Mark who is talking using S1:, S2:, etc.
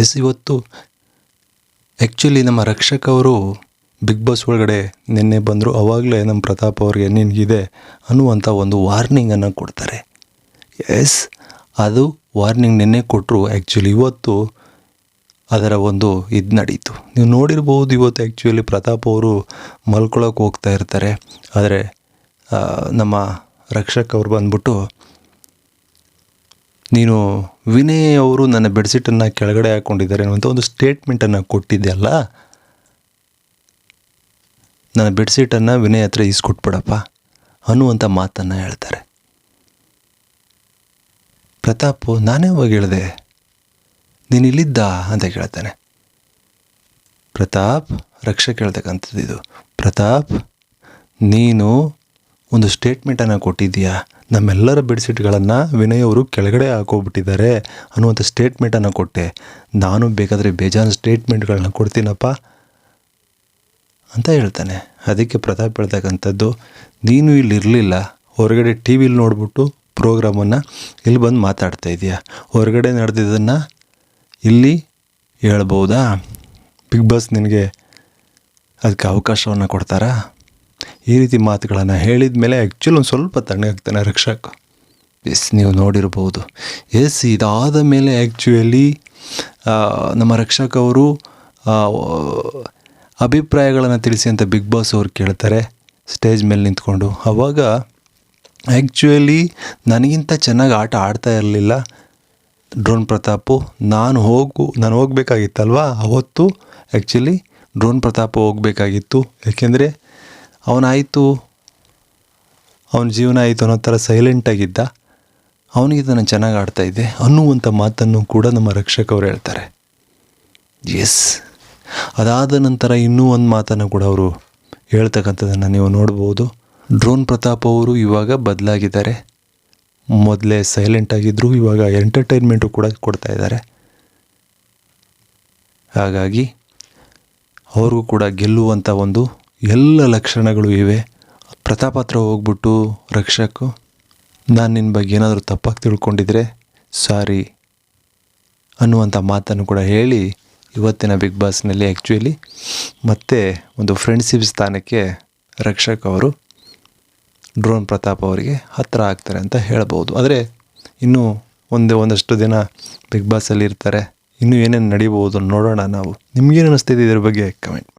S1: S ಇವತ್ತು actually ನಮ್ಮ ರಕ್ಷಕ್ ಅವರು ಬಿಗ್ ಬಾಸ್ ಒಳಗಡೆ ನಿನ್ನೆ ಬಂದರು. ಅವಾಗಲೇ ನಮ್ಮ ಪ್ರತಾಪ್ ಅವ್ರಿಗೆ ನಿನಗಿದೆ ಅನ್ನುವಂಥ ಒಂದು ವಾರ್ನಿಂಗನ್ನು ಕೊಡ್ತಾರೆ. ಎಸ್ ಅದು ವಾರ್ನಿಂಗ್ ನಿನ್ನೆ ಕೊಟ್ಟರು ಆ್ಯಕ್ಚುಲಿ ಇವತ್ತು ಅದರ ಒಂದು ಇದು ನಡೀತು. ನೀವು ನೋಡಿರ್ಬೋದು ಇವತ್ತು ಆ್ಯಕ್ಚುಲಿ ಪ್ರತಾಪ್ ಅವರು ಮಲ್ಕೊಳಕ್ಕೆ ಹೋಗ್ತಾ ಇರ್ತಾರೆ. ಆದರೆ ನಮ್ಮ ರಕ್ಷಕ್ ಅವ್ರು ಬಂದ್ಬಿಟ್ಟು ನೀನು ವಿನಯ್ ಅವರು ನನ್ನ ಬೆಡ್ಶೀಟನ್ನು ಕೆಳಗಡೆ ಹಾಕ್ಕೊಂಡಿದ್ದಾರೆ ಅನ್ನುವಂಥ ಒಂದು ಸ್ಟೇಟ್ಮೆಂಟನ್ನು ಕೊಟ್ಟಿದ್ದೆಯಲ್ಲ ನನ್ನ ಬೆಡ್ಶೀಟನ್ನು ವಿನಯ್ ಹತ್ರ ಈಸ್ಕೊಟ್ಬಿಡಪ್ಪ ಅನ್ನುವಂಥ ಮಾತನ್ನು ಹೇಳ್ತಾರೆ. ಪ್ರತಾಪ್, ನಾನೇ ಹೋಗಿ ಹೇಳಿದೆ, ನೀನು ಇಲ್ಲಿದ್ದ ಅಂತ ಕೇಳ್ತಾನೆ. ಪ್ರತಾಪ್, ರಕ್ಷೆ ಕೇಳ್ತಕ್ಕಂಥದ್ದು ಇದು. ಪ್ರತಾಪ್, ನೀನು ಒಂದು ಸ್ಟೇಟ್ಮೆಂಟನ್ನು ಕೊಟ್ಟಿದ್ದೀಯಾ? ನಮ್ಮೆಲ್ಲರ ಬೆಡ್ಶೀಟ್ಗಳನ್ನು ವಿನಯ್ ಅವರು ಕೆಳಗಡೆ ಹಾಕೋಗ್ಬಿಟ್ಟಿದ್ದಾರೆ ಅನ್ನುವಂಥ ಸ್ಟೇಟ್ಮೆಂಟನ್ನು ಕೊಟ್ಟೆ. ನಾನು ಬೇಕಾದರೆ ಬೇಜಾನ್ ಸ್ಟೇಟ್ಮೆಂಟ್ಗಳನ್ನ ಕೊಡ್ತೀನಪ್ಪ ಅಂತ ಹೇಳ್ತಾನೆ. ಅದಕ್ಕೆ ಪ್ರತಾಪ್ ಹೇಳ್ತಕ್ಕಂಥದ್ದು, ನೀನು ಇಲ್ಲಿ ಇರಲಿಲ್ಲ. ಹೊರಗಡೆ ಟಿ ವಿಲಿ ನೋಡ್ಬಿಟ್ಟು ಪ್ರೋಗ್ರಾಮನ್ನು ಇಲ್ಲಿ ಬಂದು ಮಾತಾಡ್ತಾ ಇದೆಯಾ? ಹೊರಗಡೆ ನಡೆದಿದ್ದನ್ನು ಇಲ್ಲಿ ಹೇಳ್ಬೋದಾ? ಬಿಗ್ ಬಾಸ್ ನಿನಗೆ ಅದಕ್ಕೆ ಅವಕಾಶವನ್ನು ಕೊಡ್ತಾರಾ? ಈ ರೀತಿ ಮಾತುಗಳನ್ನು ಹೇಳಿದ ಮೇಲೆ ಆ್ಯಕ್ಚುಲಿ ಒಂದು ಸ್ವಲ್ಪ ತಣ್ಣಗಾಗ್ತಾನೆ ರಕ್ಷಕ. ಎಸ್, ನೀವು ನೋಡಿರ್ಬೋದು. ಎಸ್, ಇದಾದ ಮೇಲೆ ಆ್ಯಕ್ಚುಯಲಿ ನಮ್ಮ ರಕ್ಷಕ್ ಅವರು ಅಭಿಪ್ರಾಯಗಳನ್ನು ತಿಳಿಸಿ ಅಂತ ಬಿಗ್ ಬಾಸ್ ಅವ್ರು ಕೇಳ್ತಾರೆ. ಸ್ಟೇಜ್ ಮೇಲೆ ನಿಂತ್ಕೊಂಡು. ಆವಾಗ ಆ್ಯಕ್ಚುಯಲಿ ನನಗಿಂತ ಚೆನ್ನಾಗಿ ಆಟ ಆಡ್ತಾ ಇರಲಿಲ್ಲ. ಡ್ರೋನ್ ಪ್ರತಾಪು ನಾನು ಹೋಗು, ನಾನು ಹೋಗ್ಬೇಕಾಗಿತ್ತಲ್ವಾ? ಅವತ್ತು ಆ್ಯಕ್ಚುಲಿ ಡ್ರೋನ್ ಪ್ರತಾಪ್ ಹೋಗಬೇಕಾಗಿತ್ತು. ಯಾಕೆಂದರೆ ಅವನಾಯಿತು. ಅವನ ಜೀವನ ಆಯಿತು ಅನ್ನೋ ಥರ ಸೈಲೆಂಟಾಗಿದ್ದ ಅವನಿಗೆ ನಾನು ಚೆನ್ನಾಗಿ ಆಡ್ತಾ ಇದ್ದೆ. ಅನ್ನುವಂಥ ಮಾತನ್ನು ಕೂಡ ನಮ್ಮ ರಕ್ಷಕವ್ರು ಹೇಳ್ತಾರೆ. ಎಸ್ ಅದಾದ ನಂತರ ಇನ್ನೂ ಒಂದು ಮಾತನ್ನು ಕೂಡ ಅವರು ಹೇಳ್ತಕ್ಕಂಥದ್ದನ್ನು ನೀವು ನೋಡ್ಬೋದು. ಡ್ರೋನ್ ಪ್ರತಾಪ್ ಅವರು ಇವಾಗ ಬದಲಾಗಿದ್ದಾರೆ. ಮೊದಲೇ ಸೈಲೆಂಟ್ ಆಗಿದ್ದರು ಇವಾಗ ಎಂಟರ್ಟೈನ್ಮೆಂಟು ಕೂಡ ಕೊಡ್ತಾ ಇದ್ದಾರೆ. ಹಾಗಾಗಿ ಅವ್ರಿಗೂ ಕೂಡ ಗೆಲ್ಲುವಂಥ ಒಂದು ಎಲ್ಲ ಲಕ್ಷಣಗಳು ಇವೆ. ಪ್ರತಾಪ್ ಹತ್ರ ಹೋಗ್ಬಿಟ್ಟು ರಕ್ಷಕು, ನಾನು ನಿನ್ನ ಬಗ್ಗೆ ಏನಾದರೂ ತಪ್ಪಾಗಿ ತಿಳ್ಕೊಂಡಿದ್ರೆ ಸಾರಿ ಅನ್ನುವಂಥ ಮಾತನ್ನು ಕೂಡ ಹೇಳಿ ಇವತ್ತಿನ ಬಿಗ್ ಬಾಸ್ನಲ್ಲಿ ಆ್ಯಕ್ಚುಲಿ ಮತ್ತೆ ಒಂದು ಫ್ರೆಂಡ್ಶಿಪ್ ಸ್ಥಾನಕ್ಕೆ ರಕ್ಷಕ್ ಅವರು, ಡ್ರೋನ್ ಪ್ರತಾಪ್ ಅವರಿಗೆ ಹತ್ತಿರ ಆಗ್ತಾರೆ ಅಂತ ಹೇಳ್ಬೋದು. ಆದರೆ ಇನ್ನೂ ಒಂದೇ ಒಂದಷ್ಟು ದಿನ ಬಿಗ್ ಬಾಸಲ್ಲಿ ಇರ್ತಾರೆ. ಇನ್ನೂ ಏನೇನು ನಡೀಬೋದು ನೋಡೋಣ ನಾವು ನಿಮಗೇನು ಅನ್ನಿಸ್ತಿದೆ ಇದ್ರ ಬಗ್ಗೆ ಕಮೆಂಟ್